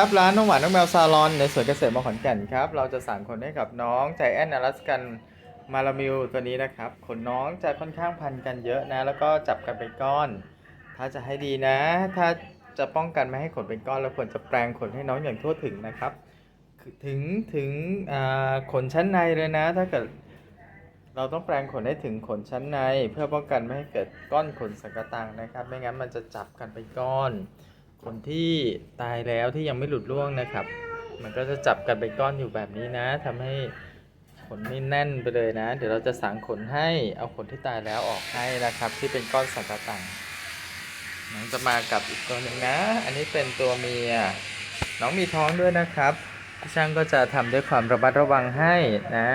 ครับร้านน้องหวานน้องแมวซาลอนในสวนเกษตรมขอนแก่นครับ เราจะสั่งขนให้กับน้องใจแอนอลาสกันมาลามิวตัวนี้นะครับขนน้องจะค่อนข้างพันกันเยอะนะ แล้วก็จับกันเป็นก้อน ถ้าจะให้ดีนะ ถ้าจะป้องกันไม่ให้ขนเป็นก้อนเราควรจะแปรงขนให้น้องอย่างทั่วถึงนะครับ ถึงถึงขนชั้นในเลยนะ ถ้าเกิดเราต้องแปรงขนให้ถึงขนชั้นใน เพื่อป้องกันไม่ให้เกิดก้อนขนสังกะตังนะครับ ไม่งั้นมันจะจับกันเป็นก้อน ขนที่ตายแล้วที่ยังไม่หลุดร่วงนะครับ มันก็จะจับกันเป็นก้อนอยู่แบบนี้นะทำให้ขนไม่แน่นไปเลยนะ เดี๋ยวเราจะสางขนให้เอาขนที่ตายแล้วออกให้นะครับ ที่เป็นก้อนสังกะตังน้องจะมากับอีกตัวหนึ่งนะ อันนี้เป็นตัวเมีย น้องมีท้องด้วยนะครับพี่ช่างก็จะทำด้วยความระมัดระวังให้นะ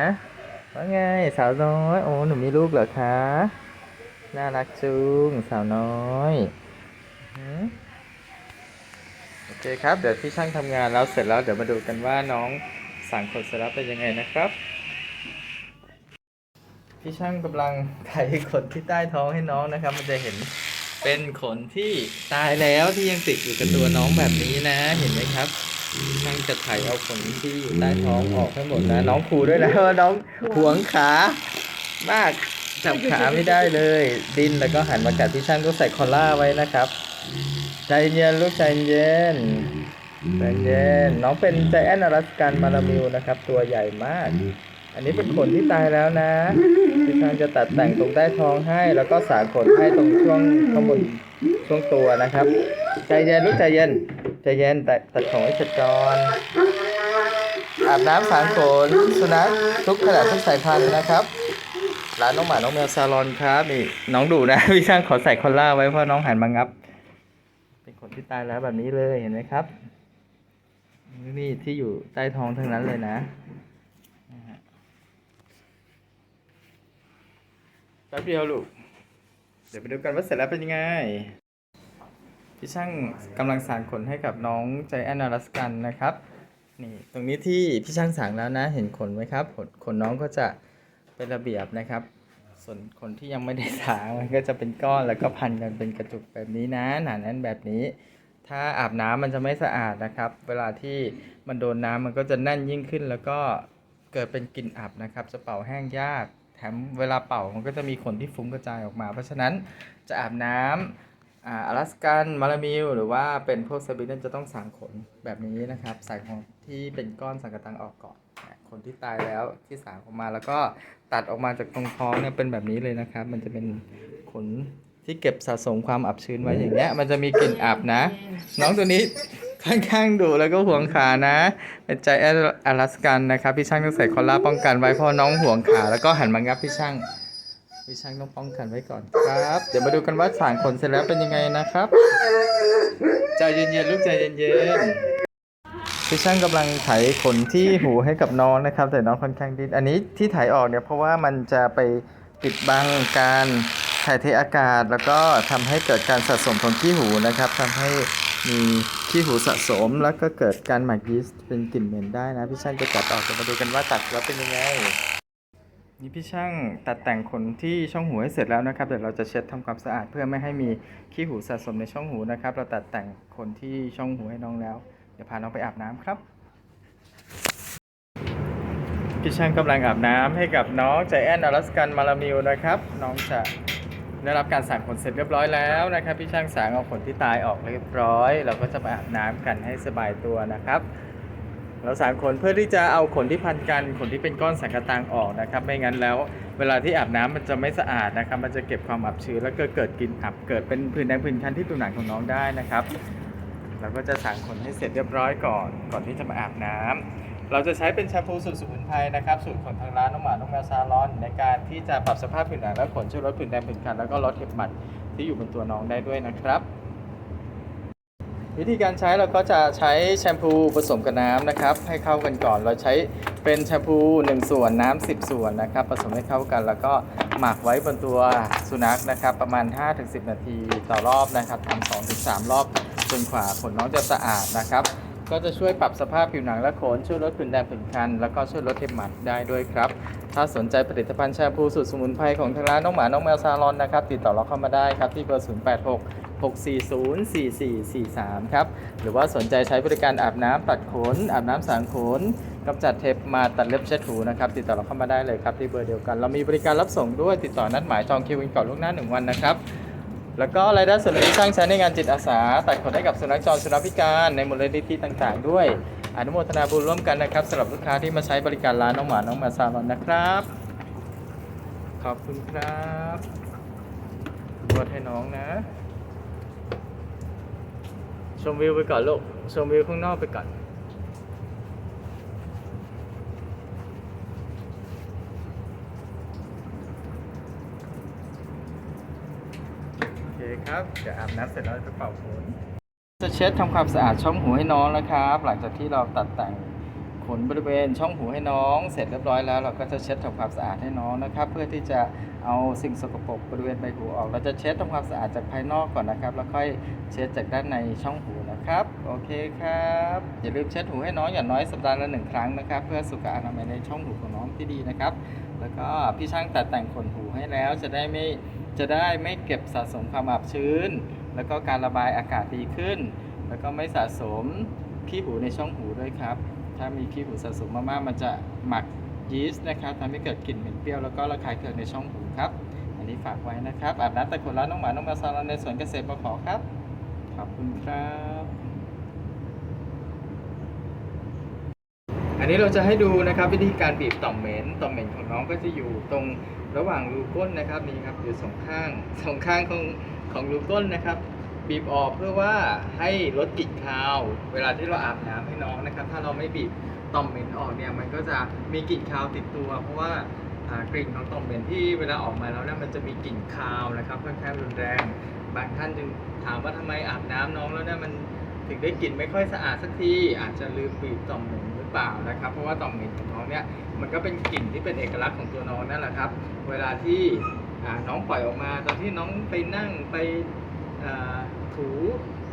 ว่าไงสาวน้อย โอ้หนูมีลูกเหรอคะ น่ารักจุงสาวน้อยหือ โอ เคครับ เดี๋ยวพี่ช่างทำงานแล้วเสร็จแล้วเดี๋ยวมาดูกันว่าน้องสั่งขนเสร็จแล้วเป็นยังไงนะครับ พี่ช่างกำลังไถขนที่ใต้ท้องให้น้องนะครับ มันจะเห็นเป็นขนที่ตายแล้วที่ยังติดอยู่กับตัวน้องแบบนี้นะ เห็นไหมครับพี่ช่างจะไถเอาขนที่อยู่ใต้ท้องออกให้หมดนะน้องครูด้วยนะว่าน้องหวงขามากจับขาไม่ได้เลย ดินแล้วก็หันมากัดพี่ช่างก็ใส่คอลล่าไว้นะครับ ใจเย็นลูกใจเย็นใจเย็นน้องเป็นใจแอนอลาสกันมาลามิวนะครับ ตัวใหญ่มาก อันนี้เป็นขนที่ตายแล้วนะพี่ช้างจะตัดแต่งตรงใต้ท้องให้ แล้วก็สางขนให้ตรงช่วงข้างบนช่วงตัวนะครับ ใจเย็นลูกใจเย็นใจเย็นตัดตัดของให้เสร็จก่อนอาบน้ำสางขนสุนัขทุกขนาดทุกสายพันธุ์นะครับร้านน้องหมาน้องแมวซาลอนครับนี่น้องดูนะพี่ช่างขอใส่คอลล่าไว้เพราะน้องหันมางับเป็น ขนที่ตายแล้วแบบนี้เลยเห็นไหมครับ นี่ที่อยู่ใต้ท้องทั้งนั้นเลยนะแป๊บเดียวลูก เดี๋ยวไปดูกันว่าเสร็จแล้วเป็นยังไง พี่ช่างกำลังสานขนให้กับน้องใจแอนนารัสกันนะครับ นี่ตรงนี้ที่พี่ช่างสางแล้วนะ เห็นขนไหมครับ ขนน้องก็จะเป็นระเบียบนะครับ ส่วนคนที่ยังไม่ได้สางมันก็จะเป็นก้อนแล้วก็พันกันเป็นกระจุกแบบนี้นะหนาแน่นแบบนี้ ถ้าอาบน้ำมันจะไม่สะอาดนะครับ เวลาที่มันโดนน้ำมันก็จะแน่นยิ่งขึ้น แล้วก็เกิดเป็นกลิ่นอับนะครับ จะเป่าแห้งยาก แถมเวลาเป่ามันก็จะมีขนที่ฟุ้งกระจายออกมา เพราะฉะนั้นจะอาบน้ำอ่าลาสกันมาลามิลหรือว่าเป็นพวกซาบิเนจะต้องสางขนแบบนี้นะครับใส่ของที่เป็นก้อนสังกะตังออกก่อน นะขนที่ตายแล้วที่สางออกมาแล้วก็ตัดออกมาจากตรงท้องเนี่ยเป็นแบบนี้เลยนะครับ มันจะเป็นขนที่เก็บสะสมความอับชื้นไว้อย่างเงี้ย มันจะมีกลิ่นอับนะ น้องตัวนี้ค่อนข้างดุแล้วก็ห่วงขานะเป็นใจแออลาสกันนะครับพี่ช่างต้องใส่คอลล่าป้องกันไว้เพราะน้องห่วงขาแล้วก็หันมางับพี่ช่างพี่ช่างต้องป้องกันไว้ก่อนครับ เดี๋ยวมาดูกันว่าสางขนเสร็จแล้วเป็นยังไงนะครับ ใจเย็นๆลูกใจเย็นๆ พี่ช่างกำลังไถขนที่หูให้กับน้องนะครับ แต่น้องค่อนข้างดิ้นอันนี้ที่ไถออกเนี่ยเพราะว่ามันจะไปปิดบังการถ่ายเทอากาศ แล้วก็ทำให้เกิดการสะสมของขี้หูนะครับทำให้มีขี้หูสะสมแล้วก็เกิดการหมักยีสต์เป็นกลิ่นเหม็นได้นะพี่ช่างจะตัดออกจะมาดูกันว่าตัดแล้วเป็นยังไง นี่พี่ช่างตัดแต่งขนที่ช่องหูให้เสร็จแล้วนะครับเดี๋ยวเราจะเช็ดทำความสะอาดเพื่อไม่ให้มีขี้หูสะสมในช่องหูนะครับ เราตัดแต่งขนที่ช่องหูให้น้องแล้ว ดี๋ยวพาน้องไปอาบน้ำครับพี่ช่างกำลังอาบน้ำให้กับน้องใจแอนอลาสกันมาลามิวนะครับ น้องจะได้รับการสางขนเสร็จเรียบร้อยแล้วนะครับ พี่ช่างสางเอาขนที่ตายออกเรียบร้อย เราก็จะมาอาบน้ำกันให้สบายตัวนะครับเราสางขนเพื่อที่จะเอาขนที่พันกันขนที่เป็นก้อนสังกะตังออกนะครับ ไม่งั้นแล้ว เวลาที่อาบน้ำมันจะไม่สะอาดนะครับ มันจะเก็บความอับชื้นแล้วก็เกิดกลิ่นอับเกิดเป็นผื่นแดงผื่นคันที่ผิวหนังของน้องได้นะครับ เราก็จะสางขนให้เสร็จเรียบร้อยก่อน ก่อนที่จะมาอาบน้ำเราจะใช้เป็นแชมพูสูตรสมุนไพรนะครับ สูตรของทางร้านน้องหมา น้องแมวซาลอน ในการที่จะปรับสภาพผิวหนังและขนช่วยลดผื่นแดงผื่นคันแล้วก็ลดเห็บหมัดที่อยู่บนตัวน้องได้ด้วยนะครับ วิธีการใช้เราก็จะใช้แชมพูผสมกับน้ำนะครับ ให้เข้ากันก่อน เราใช้เป็นแชมพู 1 ส่วนน้ำ10 ส่วนนะครับ ผสมให้เข้ากันแล้วก็หมักไว้บนตัวสุนัขนะครับ ประมาณ 5-10 นาทีต่อรอบนะครับทำ2-3 รอบ จนกว่าขนน้องจะสะอาดนะครับ ก็จะช่วยปรับสภาพผิวหนังและขนช่วยลดผื่นแดงผื่นคัน แล้วก็ช่วยลดเห็บหมัดได้ด้วยครับ ถ้าสนใจผลิตภัณฑ์แชมพูสูตรสมุนไพรของทางร้านน้องหมาน้องแมวซาลอนนะครับติดต่อเราเข้ามาได้ครับที่เบอร์ 086 6404443 ครับ หรือว่าสนใจใช้บริการอาบน้ำตัดขน อาบน้ำสางขนกำจัดเทปมาตัดเล็บเช็ดถูนะครับ ติดต่อเราเข้ามาได้เลยครับ ที่เบอร์เดียวกัน เรามีบริการรับส่งด้วยติดต่อนัดหมายจองคิวกันก่อนล่วงหน้า 1 วันนะครับ แล้วก็รายได้ส่วนหนึ่งที่สร้างใช้ในงานจิตอาสาตัดขนให้กับสุนัขจรสุนัขพิการในมูลนิธิต่าง ๆ ด้วย อนุโมทนาบุญร่วมกันนะครับสำหรับลูกค้าที่มาใช้บริการร้านน้องหมาน้องหมาซาลอนนะครับ ขอบคุณครับนวดให้น้องนะ ชมวิวไปก่อนลูกชมวิวข้างนอกไปก่อน โอเคครับเดี๋ยวอาบน้ำเสร็จแล้วจะเป่าขนจะเช็ดทำความสะอาดช่องหูให้น้องนะครับ หลังจากที่เราตัดแต่งขนบริเวณช่องหูให้น้อง เสร็จเรียบร้อยแล้ว เราก็จะเช็ดทำความสะอาดให้น้องนะครับ เพื่อที่จะเอาสิ่งสกปรกบริเวณใบหูออก เราจะเช็ดทำความสะอาดจากภายนอกก่อนนะครับ แล้วค่อยเช็ดจากด้านในช่องหูนะครับโอเคครับอย่าลืมเช็ดหูให้น้องอย่างน้อยสัปดาห์ละหนึ่งครั้งนะครับ เพื่อสุขอนามัยในช่องหูของน้องที่ดีนะครับ แล้วก็พี่ช่างตัดแต่งขนหูให้แล้ว จะได้ไม่จะได้ไม่เก็บสะสมความอับชื้น แล้วก็การระบายอากาศดีขึ้น แล้วก็ไม่สะสมขี้หูในช่องหูด้วยครับ ถ้ามีขี้หูสะสมมากๆมันจะหมักยีสต์นะครับทำให้เกิดกลิ่นเหม็นเปรี้ยวแล้วก็ระคายเคืองในช่องหูครับ อันนี้ฝากไว้นะครับอาบน้ำแต่ขนร้านน้องหมาน้องแมวซาลอนในสวนเกษตรปขอครับ ขอบคุณครับ อันนี้เราจะให้ดูนะครับวิธีการบีบต่อมเหม็นต่อมเหม็นของน้องก็จะอยู่ตรงระหว่างรูก้นนะครับนี่ครับอยู่สองข้างสองข้างของของรูก้นนะครับ บีบออกเพื่อว่าให้ลดกลิ่นคาว เวลาที่เราอาบน้ำให้น้องนะครับ ถ้าเราไม่บีบต่อมเหม็นออกเนี่ยมันก็จะมีกลิ่นคาวติดตัว เพราะว่ากลิ่นของต่อมเหม็นที่เวลาออกมาแล้วเนี่ยมันจะมีกลิ่นคาวนะครับค่อนข้างรุนแรง บางท่านจึงถามว่าทำไมอาบน้ำน้องแล้วเนี่ยมันถึงได้กลิ่นไม่ค่อยสะอาดสักทีอาจจะลืมบีบต่อมเหม็น เปล่านะครับ เพราะว่าต่อมเหม็นของน้องเนี่ยมันก็เป็นกลิ่นที่เป็นเอกลักษณ์ของตัวน้องนั่นแหละครับ เวลาที่น้องปล่อยออกมา ตอนที่น้องไปนั่งไปถู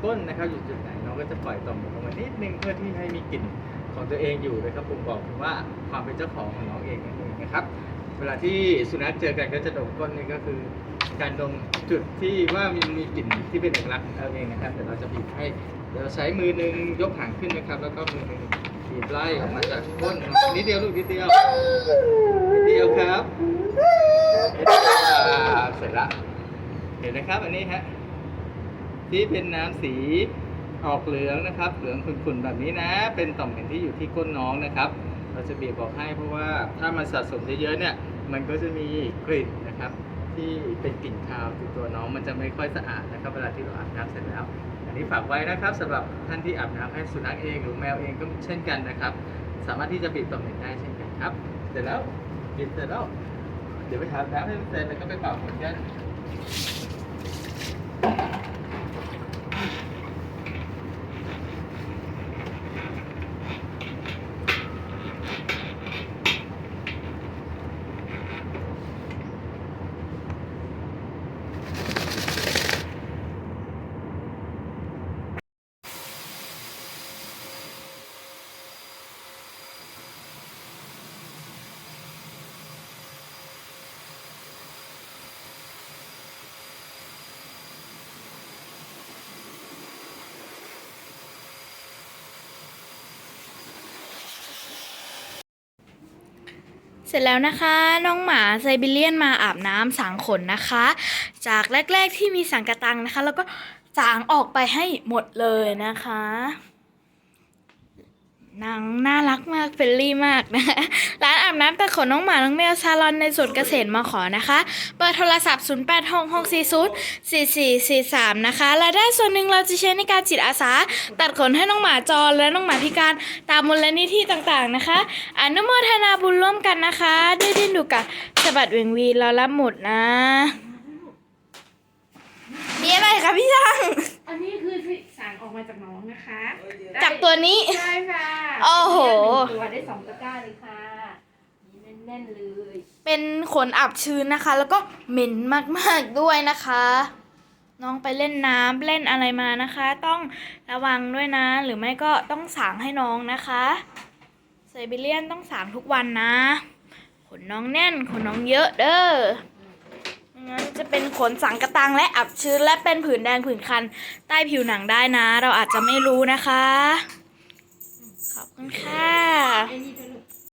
ก้นนะครับอยู่จุดไหนน้องก็จะปล่อยต่อมม็นออกมานิดนึงเพื่อที่ให้มีกลิ่นของตัวเองอยู่นะครับผมบอกว่าความเป็นเจ้าของของน้องเองนั่นเองนะครับ เวลาที่สุนัขเจอกันก็จะดมก้นนี่ก็คือการดมจุดที่ว่ามีมีกลิ่นที่เป็นเอกลักษณ์ของเราเองนะครับเดี๋ยวเราจะบีบให้เดี๋ยวใช้มือหนึ่งยกหางขึ้นนะครับ แล้วก็มือหนึ่ง ไล่ออกมาจากก้นนิดเดียวลูกนิดเดียวนิดเดียวครับเสร็จละเห็นนะครับอันนี้ฮะที่เป็นน้ำสีออกเหลืองนะครับ เหลืองขุ่นๆแบบนี้นะ เป็นต่อมเห็นที่อยู่ที่ก้นน้องนะครับ เราจะบีบบอกให้เพราะว่าถ้ามันสะสมเยอะๆเนี่ย มันก็จะมีกลิ่นนะครับ ที่เป็นกลิ่นคาวติดตัวน้องมันจะไม่ค่อยสะอาดนะครับ เวลาที่เราอาบน้ำเสร็จแล้ว อันนี้ฝากไว้นะครับสำหรับท่านที่อาบน้ำให้สุนัขเองหรือแมวเองก็เช่นกันนะครับ สามารถที่จะบิดต่อมเห็นได้เช่นกันครับ เสร็จแล้วบิดเสร็จแล้ว เดี๋ยวไปอาน้ำให้มันเสร็จแล้วก็ไปเป่าขนกัน เสร็จแล้วนะคะ น้องหมาไซบีเรียนมาอาบน้ำสางขนนะคะ จากแรก ๆที่มีสังกะตังนะคะ แล้วก็สางออกไปให้หมดเลยนะคะ นางน่ารักมากเฟรนลี่มากนะคะ ร้านอาบน้ำแต่ขนน้องหมา น้องแมวซาลอนในสวนเกษตรมาขอนะคะ เบอร์โทรศัพท์ 0 8 6 6 4 0 4 4 4 3 นะคะรายได้ส่วนหนึ่งเราจะใช้ในการจิตอาสา ตัดขนให้น้องหมาจรและน้องหมาพิการตามมูลนิธิต่างๆนะคะ อนุโมทนาบุญร่วมกันนะคะด้วยดินดูกับสะบัดเวงวีเรารับหมดนะมีอะไรคะพี่ช่าง อันนี้คือที่สั่งออกมาจากน้องนะคะจากตัวนี้ ใช่ค่ะโอ้โหหนึ่งตัวได้สองตะกร้าเลยค่ะนี่แน่นๆเลยเป็นขนอับชื้นนะคะ แล้วก็เหม็นมากๆด้วยนะคะ น้องไปเล่นน้ำเล่นอะไรมานะคะ ต้องระวังด้วยนะ หรือไม่ก็ต้องสางให้น้องนะคะไซบีเรียนต้องสางทุกวันนะ ขนน้องแน่นขนน้องเยอะเด้ออื งั้นจะเป็นขนสังกะตังและอับชื้นและเป็นผื่นแดงผื่นคัน ใต้ผิวหนังได้นะ เราอาจจะไม่รู้นะคะ ขอบคุณค่ะ